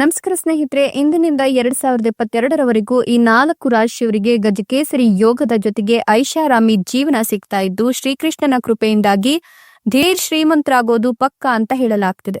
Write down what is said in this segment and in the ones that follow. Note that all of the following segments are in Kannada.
ನಮಸ್ಕಾರ ಸ್ನೇಹಿತರೆ, ಇಂದಿನಿಂದ ಎರಡ್ ಸಾವಿರದ ಇಪ್ಪತ್ತೆರಡರವರೆಗೂ ಈ ನಾಲ್ಕು ರಾಶಿಯವರಿಗೆ ಗಜಕೇಸರಿ ಯೋಗದ ಜೊತೆಗೆ ಐಷಾರಾಮಿ ಜೀವನ ಸಿಗ್ತಾ ಇದ್ದು, ಶ್ರೀಕೃಷ್ಣನ ಕೃಪೆಯಿಂದಾಗಿ ಧೀರ್ ಶ್ರೀಮಂತರಾಗೋದು ಪಕ್ಕ ಅಂತ ಹೇಳಲಾಗ್ತಿದೆ.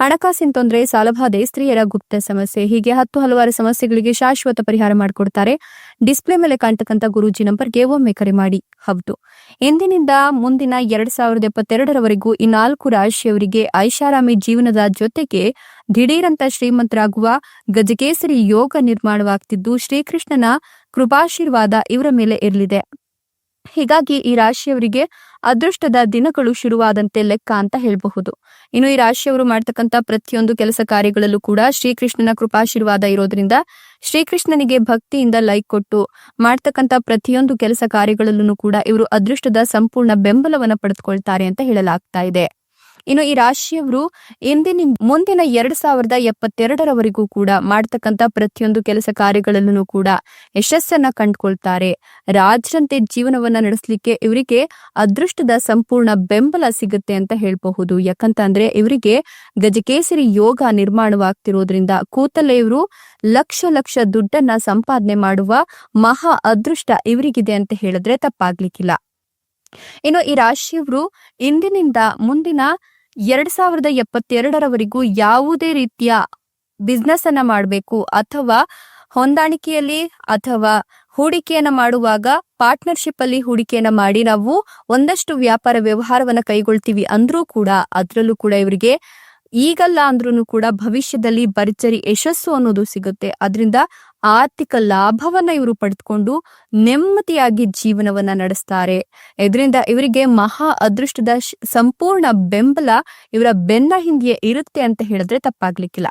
ಹಣಕಾಸಿನ ತೊಂದರೆ ಸಾಲಬಾಧೆ, ಸ್ತ್ರೀಯರ ಗುಪ್ತ ಸಮಸ್ಯೆ, ಹೀಗೆ ಹತ್ತು ಹಲವಾರು ಸಮಸ್ಯೆಗಳಿಗೆ ಶಾಶ್ವತ ಪರಿಹಾರ ಮಾಡಿಕೊಡ್ತಾರೆ. ಡಿಸ್ಪ್ಲೇ ಮೇಲೆ ಕಾಣ್ತಕ್ಕಂಥ ಗುರೂಜಿ ನಂಬರ್ಗೆ ಒಮ್ಮೆ ಕರೆ ಮಾಡಿ. ಹೌದು. ಇಂದಿನಿಂದ ಮುಂದಿನ ಎರಡ್ ಸಾವಿರದ ಎಪ್ಪತ್ತೆರಡರವರೆಗೂ ಈ ನಾಲ್ಕು ರಾಶಿಯವರಿಗೆ ಐಷಾರಾಮಿ ಜೀವನದ ಜೊತೆಗೆ ದಿಢೀರಂತ ಶ್ರೀಮಂತರಾಗುವ ಗಜಕೇಸರಿ ಯೋಗ ನಿರ್ಮಾಣವಾಗ್ತಿದ್ದು ಶ್ರೀಕೃಷ್ಣನ ಕೃಪಾಶೀರ್ವಾದ ಇವರ ಮೇಲೆ ಇರಲಿದೆ. ಹೀಗಾಗಿ ಈ ರಾಶಿಯವರಿಗೆ ಅದೃಷ್ಟದ ದಿನಗಳು ಶುರುವಾದಂತೆ ಲೆಕ್ಕ ಅಂತ ಹೇಳಬಹುದು. ಇನ್ನು ಈ ರಾಶಿಯವರು ಮಾಡ್ತಕ್ಕಂಥ ಪ್ರತಿಯೊಂದು ಕೆಲಸ ಕಾರ್ಯಗಳಲ್ಲೂ ಕೂಡ ಶ್ರೀಕೃಷ್ಣನ ಕೃಪಾಶೀರ್ವಾದ ಇರೋದ್ರಿಂದ ಶ್ರೀಕೃಷ್ಣನಿಗೆ ಭಕ್ತಿಯಿಂದ ಲೈಕ್ ಕೊಟ್ಟು ಮಾಡ್ತಕ್ಕಂಥ ಪ್ರತಿಯೊಂದು ಕೆಲಸ ಕಾರ್ಯಗಳಲ್ಲೂ ಕೂಡ ಇವರು ಅದೃಷ್ಟದ ಸಂಪೂರ್ಣ ಬೆಂಬಲವನ್ನು ಪಡೆದುಕೊಳ್ತಾರೆ ಅಂತ ಹೇಳಲಾಗ್ತಾ ಇದೆ. ಇನ್ನು ಈ ರಾಶಿಯವರು ಇಂದಿನ ಮುಂದಿನ ಎರಡ್ ಸಾವಿರದ ಎಪ್ಪತ್ತೆರಡರವರೆಗೂ ಕೂಡ ಮಾಡ್ತಕ್ಕಂಥ ಪ್ರತಿಯೊಂದು ಕೆಲಸ ಕಾರ್ಯಗಳಲ್ಲೂ ಕೂಡ ಯಶಸ್ಸನ್ನ ಕಂಡುಕೊಳ್ತಾರೆ. ರಾಜರಂತೆ ಜೀವನವನ್ನ ನಡೆಸಲಿಕ್ಕೆ ಇವರಿಗೆ ಅದೃಷ್ಟದ ಸಂಪೂರ್ಣ ಬೆಂಬಲ ಸಿಗುತ್ತೆ ಅಂತ ಹೇಳಬಹುದು. ಯಾಕಂತ ಅಂದ್ರೆ ಇವರಿಗೆ ಗಜಕೇಸರಿ ಯೋಗ ನಿರ್ಮಾಣವಾಗ್ತಿರೋದ್ರಿಂದ ಕೂತಲ್ಲೇ ಇವರು ಲಕ್ಷ ಲಕ್ಷ ದುಡ್ಡನ್ನ ಸಂಪಾದನೆ ಮಾಡುವ ಮಹಾ ಅದೃಷ್ಟ ಇವರಿಗಿದೆ ಅಂತ ಹೇಳಿದ್ರೆ ತಪ್ಪಾಗ್ಲಿಕ್ಕಿಲ್ಲ. ಇನ್ನು ಈ ರಾಶಿಯವರು ಇಂದಿನಿಂದ ಮುಂದಿನ ಎರಡ್ ಸಾವಿರದ ಎಪ್ಪತ್ತೆರಡರವರೆಗೂ ಯಾವುದೇ ರೀತಿಯ ಬಿಸ್ನೆಸ್ ಅನ್ನ ಮಾಡಬೇಕು ಅಥವಾ ಹೊಂದಾಣಿಕೆಯಲ್ಲಿ ಅಥವಾ ಹೂಡಿಕೆಯನ್ನ ಮಾಡುವಾಗ ಪಾರ್ಟ್ನರ್ಶಿಪ್ ಅಲ್ಲಿ ಹೂಡಿಕೆಯನ್ನ ಮಾಡಿ ನಾವು ಒಂದಷ್ಟು ವ್ಯಾಪಾರ ವ್ಯವಹಾರವನ್ನ ಕೈಗೊಳ್ತೀವಿ ಅಂದ್ರೂ ಕೂಡ ಅದರಲ್ಲೂ ಕೂಡ ಇವರಿಗೆ ಈಗಲ್ಲ ಅಂದ್ರೂ ಕೂಡ ಭವಿಷ್ಯದಲ್ಲಿ ಭರ್ಜರಿ ಯಶಸ್ಸು ಅನ್ನೋದು ಸಿಗುತ್ತೆ. ಅದರಿಂದ ಆರ್ಥಿಕ ಲಾಭವನ್ನ ಇವರು ಪಡೆದುಕೊಂಡು ನೆಮ್ಮದಿಯಾಗಿ ಜೀವನವನ್ನ ನಡೆಸ್ತಾರೆ. ಇದರಿಂದ ಇವರಿಗೆ ಮಹಾ ಅದೃಷ್ಟದ ಸಂಪೂರ್ಣ ಬೆಂಬಲ ಇವರ ಬೆನ್ನ ಹಿಂದೆ ಇರುತ್ತೆ ಅಂತ ಹೇಳಿದ್ರೆ ತಪ್ಪಾಗ್ಲಿಕ್ಕಿಲ್ಲ.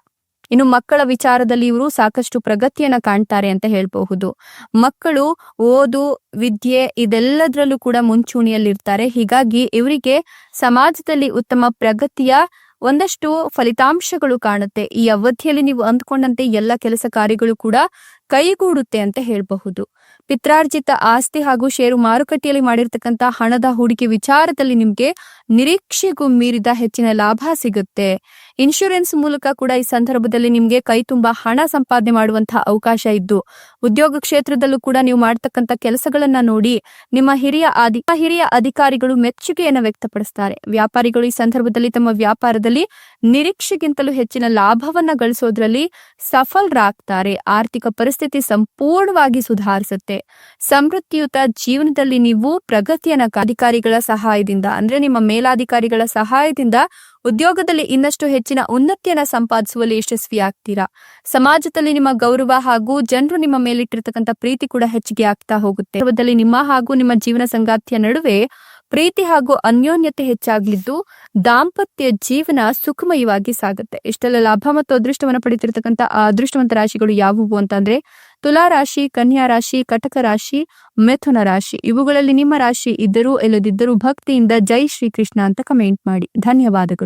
ಇನ್ನು ಮಕ್ಕಳ ವಿಚಾರದಲ್ಲಿ ಇವರು ಸಾಕಷ್ಟು ಪ್ರಗತಿಯನ್ನ ಕಾಣ್ತಾರೆ ಅಂತ ಹೇಳಬಹುದು. ಮಕ್ಕಳು ಓದು, ವಿದ್ಯೆ ಇದೆಲ್ಲದರಲ್ಲೂ ಕೂಡ ಮುಂಚೂಣಿಯಲ್ಲಿರ್ತಾರೆ. ಹೀಗಾಗಿ ಇವರಿಗೆ ಸಮಾಜದಲ್ಲಿ ಉತ್ತಮ ಪ್ರಗತಿಯ ಒಂದಷ್ಟು ಫಲಿತಾಂಶಗಳು ಕಾಣುತ್ತೆ. ಈ ಅವಧಿಯಲ್ಲಿ ನೀವು ಅಂದ್ಕೊಂಡಂತೆ ಎಲ್ಲ ಕೆಲಸ ಕಾರ್ಯಗಳು ಕೂಡ ಕೈಗೂಡುತ್ತೆ ಅಂತ ಹೇಳಬಹುದು. ಪಿತ್ರಾರ್ಜಿತ ಆಸ್ತಿ ಹಾಗೂ ಷೇರು ಮಾರುಕಟ್ಟೆಯಲ್ಲಿ ಮಾಡಿರ್ತಕ್ಕಂಥ ಹಣದ ಹೂಡಿಕೆ ವಿಚಾರದಲ್ಲಿ ನಿಮ್ಗೆ ನಿರೀಕ್ಷೆಗೂ ಮೀರಿದ ಹೆಚ್ಚಿನ ಲಾಭ ಸಿಗುತ್ತೆ. ಇನ್ಶೂರೆನ್ಸ್ ಮೂಲಕ ಕೂಡ ಈ ಸಂದರ್ಭದಲ್ಲಿ ನಿಮ್ಗೆ ಕೈ ತುಂಬಾ ಹಣ ಸಂಪಾದನೆ ಮಾಡುವಂತಹ ಅವಕಾಶ ಇದ್ದು, ಉದ್ಯೋಗ ಕ್ಷೇತ್ರದಲ್ಲೂ ಕೂಡ ನೀವು ಮಾಡ್ತಕ್ಕಂಥ ಕೆಲಸಗಳನ್ನ ನೋಡಿ ನಿಮ್ಮ ಹಿರಿಯ ಅಧಿ ಹಿರಿಯ ಅಧಿಕಾರಿಗಳು ಮೆಚ್ಚುಗೆಯನ್ನು ವ್ಯಕ್ತಪಡಿಸ್ತಾರೆ. ವ್ಯಾಪಾರಿಗಳು ಈ ಸಂದರ್ಭದಲ್ಲಿ ತಮ್ಮ ವ್ಯಾಪಾರದಲ್ಲಿ ನಿರೀಕ್ಷೆಗಿಂತಲೂ ಹೆಚ್ಚಿನ ಲಾಭವನ್ನ ಗಳಿಸೋದ್ರಲ್ಲಿ ಸಫಲರಾಗ್ತಾರೆ. ಆರ್ಥಿಕ ಪರಿಸ್ಥಿತಿ ಸಂಪೂರ್ಣವಾಗಿ ಸುಧಾರಿಸುತ್ತೆ. ಸಮೃದ್ಧಿಯುತ ಜೀವನದಲ್ಲಿ ನೀವು ಪ್ರಗತಿಯನ್ನ ಅಧಿಕಾರಿಗಳ ಸಹಾಯದಿಂದ, ಅಂದ್ರೆ ನಿಮ್ಮ ಮೇಲಾಧಿಕಾರಿಗಳ ಸಹಾಯದಿಂದ ಉದ್ಯೋಗದಲ್ಲಿ ಇನ್ನಷ್ಟು ಹೆಚ್ಚಿನ ಉನ್ನತಿಯನ್ನ ಸಂಪಾದಿಸುವಲ್ಲಿ ಯಶಸ್ವಿಯಾಗ್ತೀರಾ? ಸಮಾಜದಲ್ಲಿ ನಿಮ್ಮ ಗೌರವ ಹಾಗೂ ಜನರು ನಿಮ್ಮ ಮೇಲಿಟ್ಟಿರ್ತಕ್ಕಂಥ ಪ್ರೀತಿ ಕೂಡ ಹೆಚ್ಚಿಗೆ ಆಗ್ತಾ ಹೋಗುತ್ತೆ. ನಿಮ್ಮ ಹಾಗೂ ನಿಮ್ಮ ಜೀವನ ಸಂಗಾತಿಯ ನಡುವೆ ಪ್ರೀತಿ ಹಾಗೂ ಅನ್ಯೋನ್ಯತೆ ಹೆಚ್ಚಾಗಲಿದ್ದು ದಾಂಪತ್ಯ ಜೀವನ ಸುಖಮಯವಾಗಿ ಸಾಗುತ್ತೆ. ಇಷ್ಟೆಲ್ಲ ಲಾಭ ಮತ್ತು ಅದೃಷ್ಟವನ್ನು ಪಡೆಯುತ್ತಿರತಕ್ಕಂಥ ಅದೃಷ್ಟವಂತ ರಾಶಿಗಳು ಯಾವುವು ಅಂತಂದ್ರೆ ತುಲಾ ರಾಶಿ ಕನ್ಯಾ ರಾಶಿ, ಕಟಕ ರಾಶಿ, ಮಿಥುನ ರಾಶಿ ಇವುಗಳಲ್ಲಿ ನಿಮ್ಮ ರಾಶಿ ಇದ್ದರೂ ಇಲ್ಲದಿದ್ದರೂ ಭಕ್ತಿಯಿಂದ ಜೈ ಶ್ರೀಕೃಷ್ಣ ಅಂತ ಕಮೆಂಟ್ ಮಾಡಿ. ಧನ್ಯವಾದಗಳು.